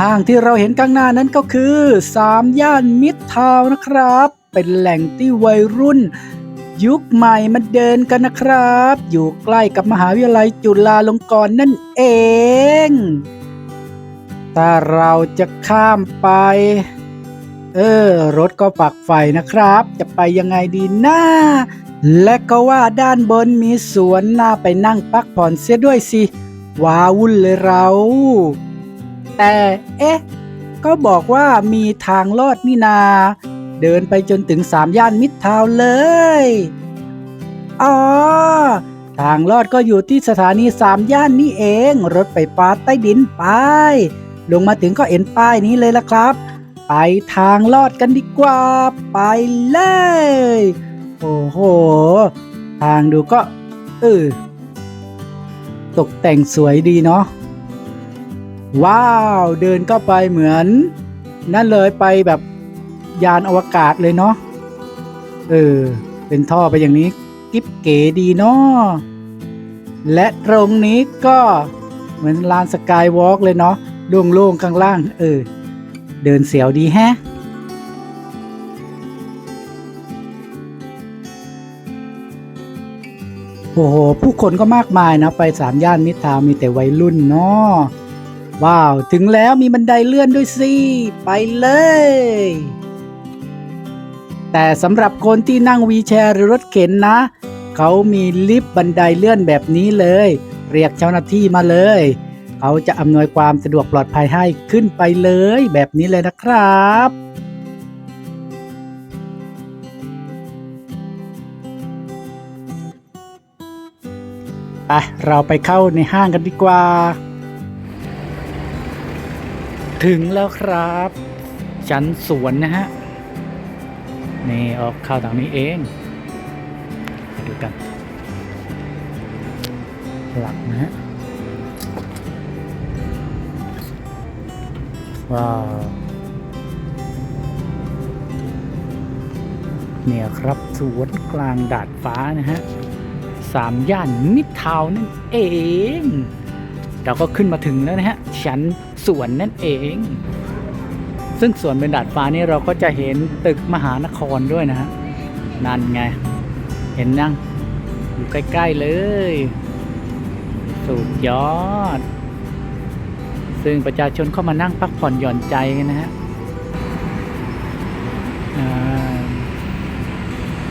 ห้างที่เราเห็นข้างหน้านั้นก็คือสามย่านมิตรทาวนะครับ เป็นแหล่งที่วัยรุ่น ยุคใหม่มาเดินกันนะครับ อยู่ใกล้กับมหาวิทยาลัยจุฬาลงกรณ์นั่นเอง ถ้าเราจะข้ามไป เออ รถก็ฝักใฝ่นะครับ จะไปยังไงดีนะและก็ว่าด้านบนมีสวนน่าไปนั่งพักผ่อนเสียด้วยสิว้าวุ่นเลยเรา แต่ เอ๊ะ ก็บอกว่ามีทางลอดนี่นา เดินไปจนถึงสามย่านมิตรทาวเลย อ๋อ ทางลอดก็อยู่ที่สถานีสามย่านนี่เอง รถไฟฟ้าใต้ดินไป ลงมาถึงก็เห็นป้ายนี้เลยละครับ ไปทางลอดกันดีกว่า ไปเลย โอ้โห ทางดูก็เออตกแต่งสวยดีเนาะ ว้าวเดินก็ไปเหมือน นั่นเลยไปแบบยานอวกาศเลยเนาะเออ เป็นท่อไปอย่างนี้กิ๊บเก๋ดีเนาะและตรงนี้ก็เหมือนลานสกายวอล์กเลยเนาะโล่งๆข้างล่าง เออ เดินเสียวดีแฮะโอ้โห ผู้คนก็มากมายนะ ไปสามย่านมิตรทาวมีแต่วัยรุ่นเนาะ ว้าว ถึงแล้วมีบันไดเลื่อนด้วยสิ ไปเลย แต่สำหรับคนที่นั่งวีแชร์หรือรถเข็นนะ เขามีลิฟต์บันไดเลื่อนแบบนี้เลย เรียกเจ้าหน้าที่มาเลย เขาจะอำนวยความสะดวกปลอดภัยให้ขึ้นไปเลย แบบนี้เลยนะครับไปเราไปเข้าในห้างกันดีกว่า ถึงแล้วครับชั้นสวนนะฮะ นี่ออกเข้าทางนี้เองไปดูกัน หลักนะฮะ ว้าว เนี่ยครับสวนกลางดาดฟ้านะฮะ สามย่านมิตรทาวนั่นเอง เราก็ขึ้นมาถึงแล้วนะฮะชั้นสวนนั่นเอง ซึ่งสวนเป็นดาดฟ้านี่เราก็จะเห็นตึกมหานครด้วยนะฮะนั่นไง เห็นยังอยู่ใกล้ ๆ เลย สุดยอด ซึ่งประชาชนเข้ามานั่งพักผ่อนหย่อนใจกันนะฮะ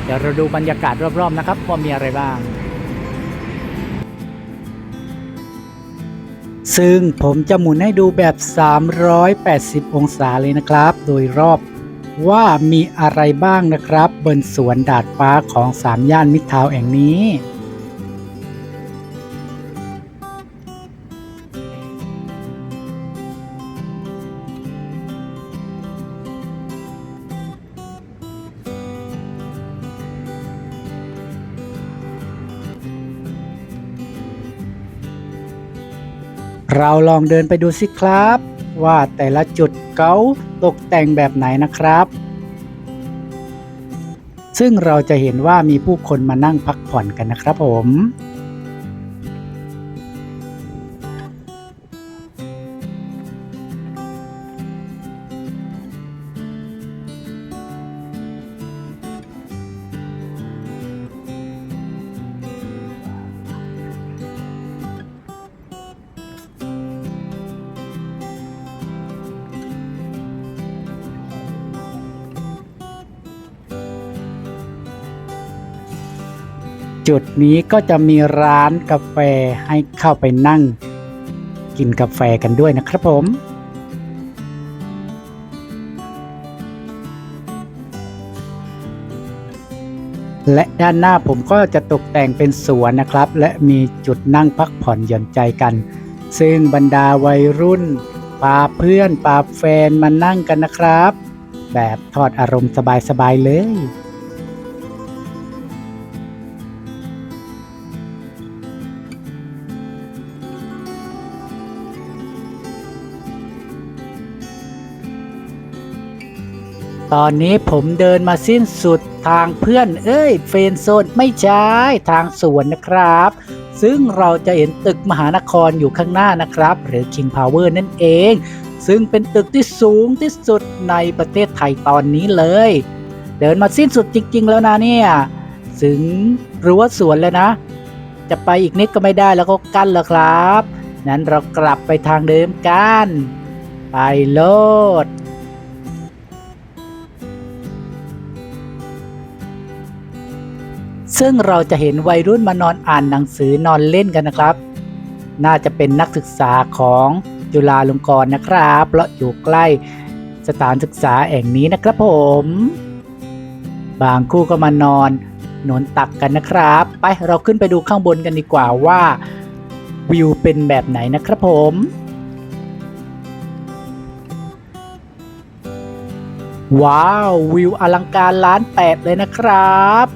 เดี๋ยวเราดูบรรยากาศรอบ ๆ นะครับ ว่ามีอะไรบ้าง ซึ่งผมจะหมุนให้ดูแบบ 380 องศาเลยนะครับ โดยรอบว่ามีอะไรบ้างนะครับ บนสวนดาดฟ้าของสามย่านมิตรทาวแห่งนี้ เราลองเดินไปดูสิครับ ว่าแต่ละจุดเขาตกแต่งแบบไหนนะครับ ซึ่งเราจะเห็นว่ามีผู้คนมานั่งพักผ่อนกันนะครับผม จุดนี้ก็จะมีร้านกาแฟให้เข้าไปนั่ง กินกาแฟกันด้วยนะครับผม และด้านหน้าผมก็จะตกแต่งเป็นสวนนะครับ และมีจุดนั่งพักผ่อนหย่อนใจกัน ซึ่งบรรดาวัยรุ่นพาเพื่อนพาแฟนมานั่งกันนะครับ แบบทอดอารมณ์สบายๆเลย ตอนนี้ผมเดินมาสิ้นสุดทางเพื่อนเอ้ยเฟนโซนไม่ใช่ทางสวนนะครับ ซึ่งเราจะเห็นตึกมหานครอยู่ข้างหน้านะครับ หรือ King Power นั่นเอง ซึ่งเป็นตึกที่สูงที่สุดในประเทศไทยตอนนี้เลย เดินมาสิ้นสุดจริง ๆ แล้วนะเนี่ยถึงรั้วสวนแล้วนะ จะไปอีกนิดก็ไม่ได้แล้วก็กั้นแล้วครับ นั้นเรากลับไปทางเดิมกัน ไปโลด ซึ่งเราจะเห็นวัยรุ่นมานอนอ่านหนังสือนอนเล่นกันนะครับ น่าจะเป็นนักศึกษาของจุฬาลงกรณ์นะครับ เพราะอยู่ใกล้สถานศึกษาแห่งนี้นะครับผม บางคู่ก็มานอนนอนตักกันนะครับ ไปเราขึ้นไปดูข้างบนกันดีกว่าว่าวิวเป็นแบบไหนนะครับผมว้าว วิวอลังการล้านแปดเลยนะครับ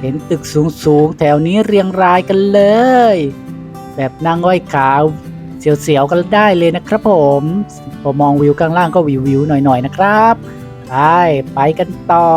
เห็นตึกสูงๆแถวนี้เรียงรายกันเลย แบบนั่งห้อยขาวเสียวๆกันได้เลยนะครับผมพอมองวิวข้างล่างก็วิวๆหน่อยๆนะครับ ไป ไปกันต่อ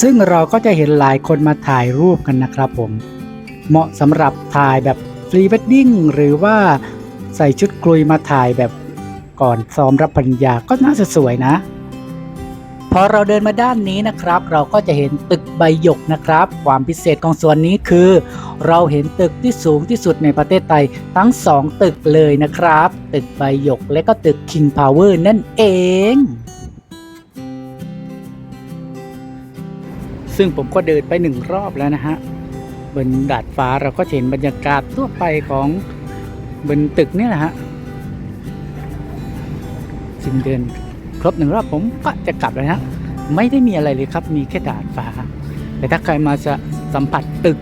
ซึ่งเราก็จะเห็นหลายคนมาถ่ายรูปกันนะครับผม เหมาะสำหรับถ่ายแบบพรีเวดดิ้งหรือว่าใส่ชุดกลุยมาถ่ายแบบก่อนซ้อมรับปริญญาก็น่าจะสวยนะ พอเราเดินมาด้านนี้นะครับ เราก็จะเห็นตึกใบหยกนะครับ ความพิเศษของส่วนนี้คือ เราเห็นตึกที่สูงที่สุดในประเทศไทยทั้งสองตึกเลยนะครับ ตึกใบหยกและก็ตึก King Power นั่นเอง ซึ่งผมก็เดินไปหนึ่งรอบแล้วนะฮะบนดาดฟ้าเราก็เห็นบรรยากาศทั่วไปของบนตึกนี่แหละฮะซึ่งเดินครบหนึ่งรอบผมก็จะกลับแล้วนะฮะไม่ได้มีอะไรเลยครับมีแค่ดาดฟ้า แต่ถ้าใครมาจะสัมผัสตึก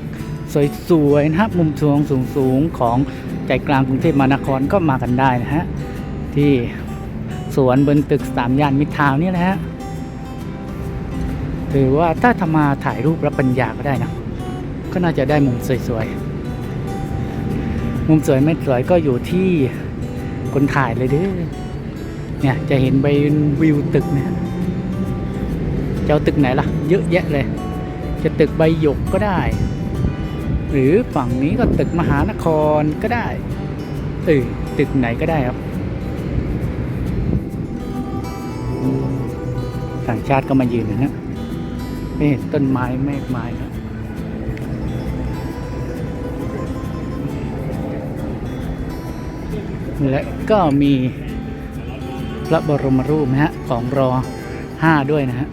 สวยๆนะฮะมุมสูงสูงๆของใจกลางกรุงเทพมหานครก็มากันได้นะฮะที่สวนบนตึกสามย่านมิตรทาวน์เนี่ยนะฮะ หรือว่าถ้าทำมาถ่ายรูปรับปัญญาก็ได้นะ ก็น่าจะได้มุมสวยๆ มุมสวยไม่สวยก็อยู่ที่คนถ่ายเลยเด้อเนี่ยจะเห็นใบวิวตึกนะฮะจะเอาตึกไหนล่ะ เยอะแยะเลย จะตึกใบหยกก็ได้ หรือฝั่งนี้ก็ตึกมหานครก็ได้เออตึกไหนก็ได้ครับ ต่างชาติก็มายืนนะ นี่ต้นไม้แมกไม้นะและก็มีพระบรมรูปนะฮะของรอห้าด้วยนะฮะ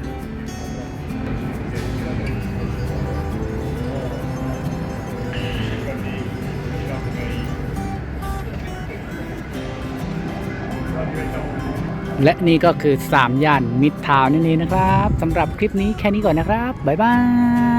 และนี่ก็คือ 3 ย่านมิดทาวน์นั่นเองนะครับสำหรับคลิปนี้แค่นี้ก่อนนะครับ บ๊ายบาย